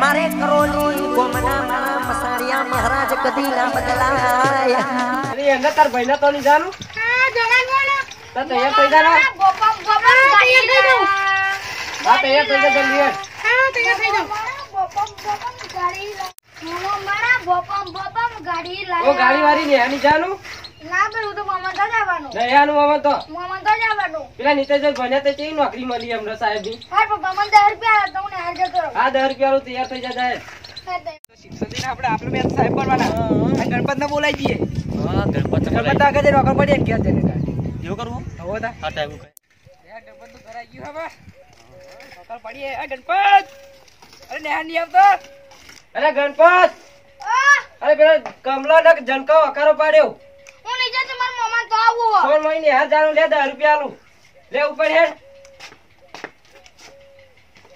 મારે કરોલી ગોમના મારા મહારાજ કદી ના બદલાય. અરે એને તાર ભાઈને તો નહીં જાનું તો તૈયાર થઈ જા ને. હા તૈયાર થઈ જા જલ્દી હેડ. ગાડી ઓ ગાડી વાળી ને આની જાનું ના પેલું તો મામા તો જવાનું તો. મામા તો જવાનું પેલા નીતેશભાઈ ભણ્યા તે કેવી નોકરી મળી એમને સાહેબની હા પપ્પા મને દસ રૂપિયા હતા હું જતો રહું હા દસ રૂપિયા તૈયાર થઈ જા જાય શિક્ષક આપણે આપણે બે સાહેબ બનવાના અને ગણપતને બોલાવી દઈએ. હા ગણપત ગણપત આગળ જઈને રોકડ પડીએ ને ક્યાં જઈને એવું કરવું? હવે તા. હા ટાઈમ ગણપત તો કરાઈ ગયું હવે. રોકડ પડીએ. એ ગણપત! અરે નેહા નહીં આવતો. અરે ગણપત! અરે પેલા કમલા ને જનકો અકારો પાડ્યો હું નહીં જતો મારા મામા તો આવું હો. સોળ મહિને હજારનું લે દસ રૂપિયા નું લે ઉપર હેડ.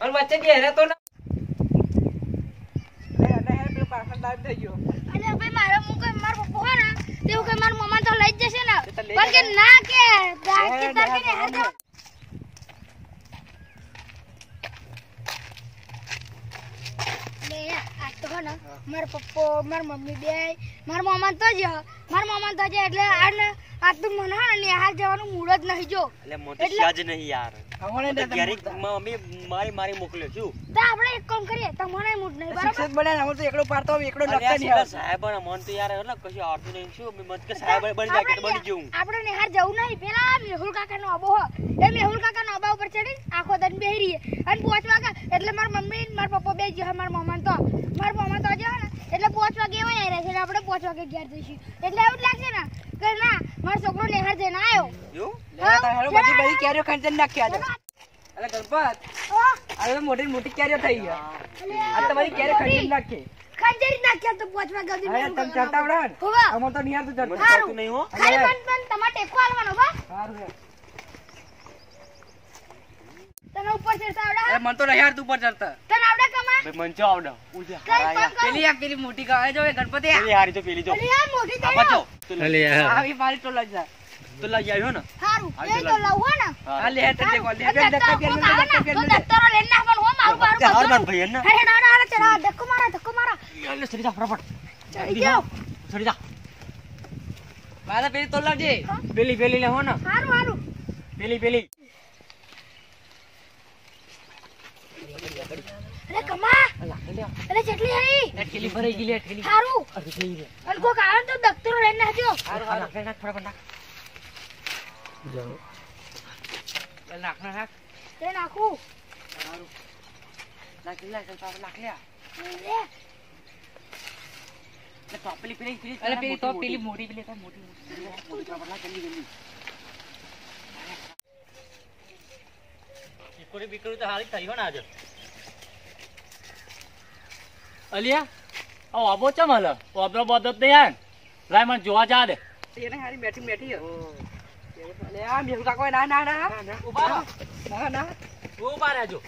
અને વચ્ચે જ હાર તો ને મારા પપ્પા મારા મમ્મી બે મારા મામા તો જ મારા મામા તો જ એટલે આને ને આ તો મને હે ને જવાનું મૂડ જ નહીં જો. એટલે મોટે એટલે- નહીં યાર. હમણાં તો ને તમે ક્યારેક મમ્મી મારી મારી મોકલ્યો છું. તો આપણે એક કામ કરીએ તમને મૂડ નહીં બરાબર? શિક્ષક બન્યા અમે તો એકલો પાડતો હોય, એકલો અરે નહીં સાહેબ અને મન તો યાર એટલે કશું આવડતું નહીં. શું મત કે સાહેબ બની જાય તો બની જવું. આપણે નિહાર જવું નહીં. પેલા મેહુલ કાકાનો આબો હો. એ મેહુલ કાકાનો આબા ઉપર ચડી આખો દન બેહી રહીએ. અને પાંચ વાગે એટલે મારા મમ્મી ને મારા પપ્પા બે ગયા મારા મામા તો. મારા મામા તો આજે હે ને એટલે પાંચ વાગે એવા આવ્યા છે આપણે પાંચ વાગે ઘેર જઈશું. એટલે એવું લાગશે ને કે ના મારો છોકરો લેહર જઈને આવ્યો એવું? લે, બધી બધી કેરીઓ ખંચન નાખ્યા આજે. અરે ગણપત હવે મોટી મોટી કેરીઓ થઈ ગયા. આ તમારી કેરીઓ ખંચન નાખી. ખંજરી નાખ્યા તો પાંચ વાગે સુધી હવે તમે કાકાનો ચડતા આવડે ને? હોવા. અમો તો નહીં આવતું મને નહીં હો. ખાલી પણ પણ તમારે ટેકો આલવાનો બા સારું તને ઉપર ચડતા આવડે મને તો નહીં ઉપર ચડતા. તને ભાઈ મંચો આવડે? ઉજે પેલી આ પેલી મોટી ગાય જો ગણપતિ પેલી હારી તો પેલી જો. અરે યાર મોટી થઈ જો. જાઓ. આવી મારી ટોલા જ જાય. તો લઈ આવ્યો ને? હારું. એ તો તો લઉં હો ને. આ લે લે હેઠળ દત્તા ધક્કા કોક આવે ફેરવીને, ને, ધક્કા તો. દત્તારો લઈને નાખવાનો હો, મારું તે હાર માર ભાઈ એને અરે ના, ના, અરે ધક્કો મારો, ધક્કો મારો. એટલે ચડી જા ફટાફટ. ચડી જાઓ. ચડી જા. મારે પેલી ટોલા જે. પેલી પેલી લે હો ને. હારું, હારું. પેલી પેલી. અરે કમા, અરે જેટલી હઈ. ઠેલી ભરાઈ ગઈ લે, ઠેલી. હારું. અને કોક આવે તો હાલ લઈને નાખજો. હારું, હારું. ચાલ નાખ, નાખ, નાખ. એ નાખું. નાખ, લે, ચાલ, પાછળ નાખ, લે. લે. અરે પેલી તો પેલી મોટી પેલી તો મોટી મોટી. ઈકોડી બીકોડી તો હારી થઈ હો ને આજે અલિયા આ વાબો ચમ હલ? વાબરો બોદો જ નહીં આન લાય મને જોવા જા દે. એને હારી બેઠી બેઠી હે. લે, આ મેહુલ કાકો, ના, ના, ના. ઊભા રહો. ના, ના. ઊભા રહેજો.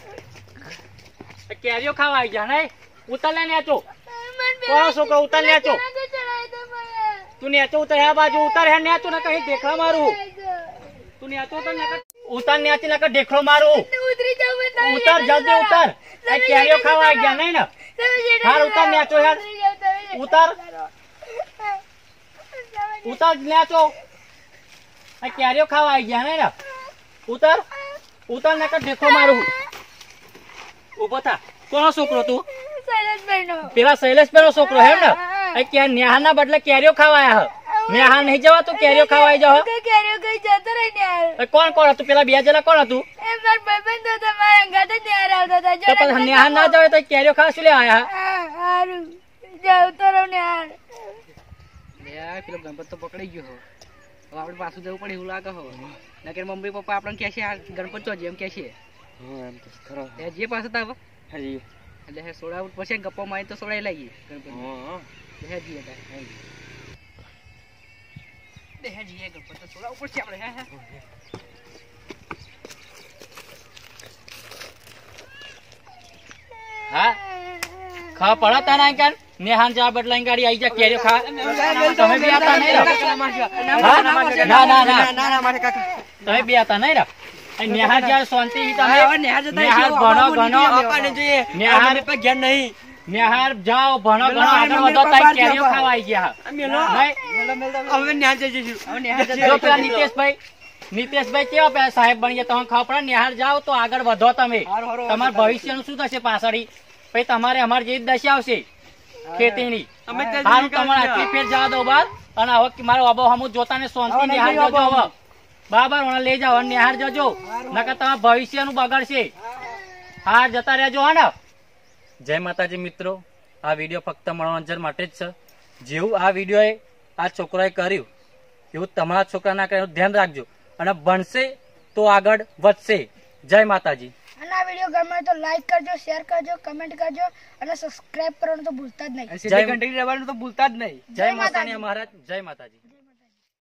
એ કેરીઓ ખાવા આવી ગયા નહીં? ઉતર લે નેચો. મને કોનો છોકરો ઉતર નેચો. પેલા તો ચડાવી દો મને. તું નેચો ઉતર હે બાજુ ઉતર હે નેચો ને કहीं દેખડા મારું. તું નેચો ઉતર ને ઉતર નેચી ને દેખડો મારું. ઉતરી જાઉં મેં તમે ઉતર જેઠા જલ્દી ઉતર. એ કેરીઓ ખાવા આવી ગયા નહીં ને? તમે જેઠા હાર ઉતાર નેચો યાર ઉતાર. ઉતર નેચો આ કેરીઓ ખાવા આવી ગયા ને ઉતાર. ઉતાર ને દેખો મારું. ઊભો થા. કોનો છોકરો તું. પેલા શૈલેષભાઈ નો છોકરો હે ને. ક્યાં નેહા ના બદલે કેરીઓ ખાવાયા હ? નેહા નહીં જવા તું કેરીઓ આવી જાવ કોણ કોણ હતું? પેલા બે જણા કોણ હતું? તો પછી ના જાવ તો કેરીઓ ખાવા શું લે આયા. જાઉં તો રહું ને યાર. લે, આ પેલો ગણપત તો પકડી ગયો હો. હવે આપણે પાછું જવું પડે એવું લાગે હો નકર મમ્મી પપ્પા આપણને કહેશે આ ગણપત તો જેમ કહેશે હા એમ તો ખરો. એ જે પાસે તાવ હજી. એટલે હે સોડા પછી ગપ્પો મારી તો સોડાઈ લાગી ગણપત હા હે. જીએ તાર. હે હે ગણપત તો સોડા ઉપર છે આપણે હે હે. હા ખા પડે તારા કાન નેહાન જા બદલા ગાડી આવી જા કેરીઓ ખા તમે બે આતા નહીં રા? ના ના ના ના ના મારે કાકા તમે બે આતા નહીં રા અહીં નિહાર શાંતિ શાંતિથી તમે નિહાર. ભણો જોઈએ. નિહાર- આ મમ્મી નહીં નિહાર જાઓ ભણો ભણો આગળ વધો તાઈ કેરીઓ જવા. ખાવા આવી ગયા મેલો. હવે નિહાર જઈ જઈશું. હવે નિહાર જતા જો પેલા નીતેશભાઈ નીતેશભાઈ કેવા સાહેબ બની તમે ખબર પડે ને નિહાર જાઓ તો આગળ વધો તમે. હારું, હારું, તમારા. ભવિષ્યનું શું થશે પાછળ? પછી તમારે અમારે જેવી જ દશા આવશે ખેતીની. તમારે. ફેર જવા દો બાર અને હવે મારો અબો હમું જોતા ને શાંતિ હવે નહીં નિહાર જજો હવે. બરાબર મને લઈ જાઓ અને નિહાર જજો. નકર તમારા ભવિષ્યનું બગડશે. હા જતા રહેજો હા ને. જય માતાજી મિત્રો. આ વીડિયો ફક્ત મનોરંજન માટે જ છે. જેવું આ વિડીયોએ આ છોકરાએ કર્યું એવું તમારા છોકરાના કરે એનું ધ્યાન રાખજો. અને ભણશે તો આગળ વધશે. જય માતાજી. અને આ વીડિયો ગમે તો લાઈક કરજો શેર કરજો કમેન્ટ કરજો અને સબસ્ક્રાઇબ કરવાનું તો ભૂલતા જ નહીં. જય ઘંટડી રહેવાનું તો ભૂલતા જ નહીં. જય માતાજી. મહારાજ જય માતાજી.